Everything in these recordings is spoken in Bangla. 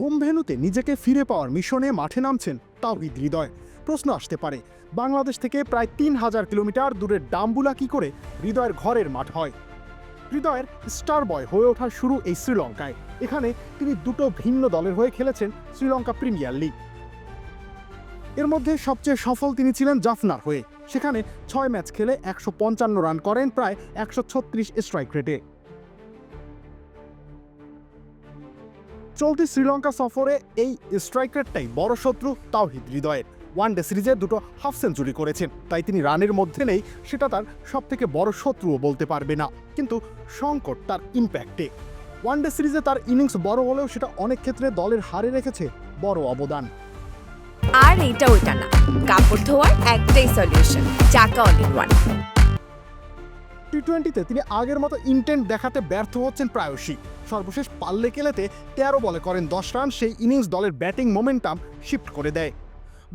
হোম ভেন্যুতে নিজেকে ফিরে পাওয়ার মিশনে মাঠে নামছেন তাওহিদ হৃদয়। প্রশ্ন আসতে পারে, বাংলাদেশ থেকে প্রায় তিন হাজার কিলোমিটার দূরের ডাম্বুলা কি করে হৃদয়ের ঘরের মাঠ হয়? হৃদয়ের স্টার বয় হয়ে ওঠার শুরু এই শ্রীলঙ্কায়। এখানে তিনি দুটো ভিন্ন দলের হয়ে খেলেছেন শ্রীলঙ্কা প্রিমিয়ার লিগ। এর মধ্যে সবচেয়ে সফল তিনি ছিলেন জাফনার হয়ে। সেখানে ছয় ম্যাচ খেলে একশো পঞ্চান্ন রান করেন, প্রায় একশো ছত্রিশ স্ট্রাইক রেটে চলতি শ্রীলঙ্কা সফরে এই স্ট্রাইকারটাই বড় শত্রু তাওহিদ হৃদয়ের। ওয়ান ডে সিরিজে দুটো হাফ সেঞ্চুরি করেছেন, তাই তিনি রানের মধ্যে নেই, সেটা তার সব থেকে বড় শত্রুও বলতে পারবে না। কিন্তু সংকট তার ইম্প্যাক্টে ওয়ান ডে সিরিজে তার ইনিংস বড় হলেও সেটা অনেক ক্ষেত্রে দলের হারে রেখেছে বড় অবদান। আর এইটা ওইটা না, কাপড় ধোয়ার একটাই সলিউশন চাকা অল ওয়ান টি টোয়েন্টিতে তিনি আগের মতো ইন্টেন্ট দেখাতে ব্যর্থ হচ্ছেন প্রায়শই। সর্বশেষ পাল্লে কেলেতে তেরো বলে করেন দশ রান, সেই ইনিংস দলের ব্যাটিং মোমেন্টাম শিফট করে দেয়।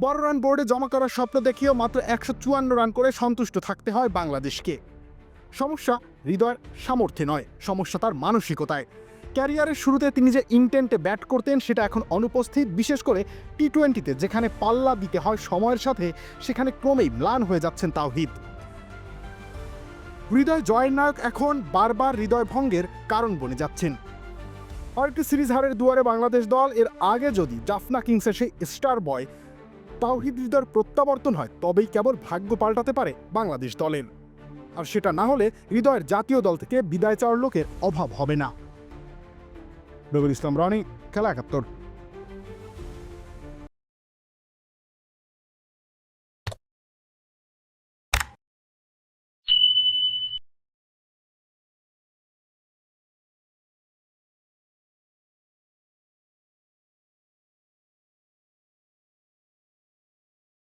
বড় রান বোর্ডে জমা করার স্বপ্ন দেখিয়েও মাত্র একশো চুয়ান্ন রান করে সন্তুষ্ট থাকতে হয় বাংলাদেশকে। সমস্যা হৃদয়ের সামর্থ্যে নয়, সমস্যা তার মানসিকতায়। ক্যারিয়ারের শুরুতে তিনি যে ইন্টেন্টে ব্যাট করতেন, সেটা এখন অনুপস্থিত, বিশেষ করে টি টোয়েন্টিতে যেখানে পাল্লা দিতে হয় সময়ের সাথে, সেখানে ক্রমেই ম্লান হয়ে যাচ্ছেন তাওহিদ। হৃদয় জয়ের নায়ক এখন বারবার হৃদয় ভঙ্গের কারণ বনে যাচ্ছেন। আরেকটি সিরিজ হারের দুয়ারে বাংলাদেশ দল, এর আগে যদি জাফনা কিংসের সেই স্টার বয় তাওহিদ হৃদয়ের প্রত্যাবর্তন হয়, তবেই কেবল ভাগ্য পাল্টাতে পারে বাংলাদেশ দলের। আর সেটা না হলে হৃদয়ের জাতীয় দল থেকে বিদায় চাওয়ার লোকের অভাব হবে না। রবিউল ইসলাম, রনি, খেলা একাত্তর।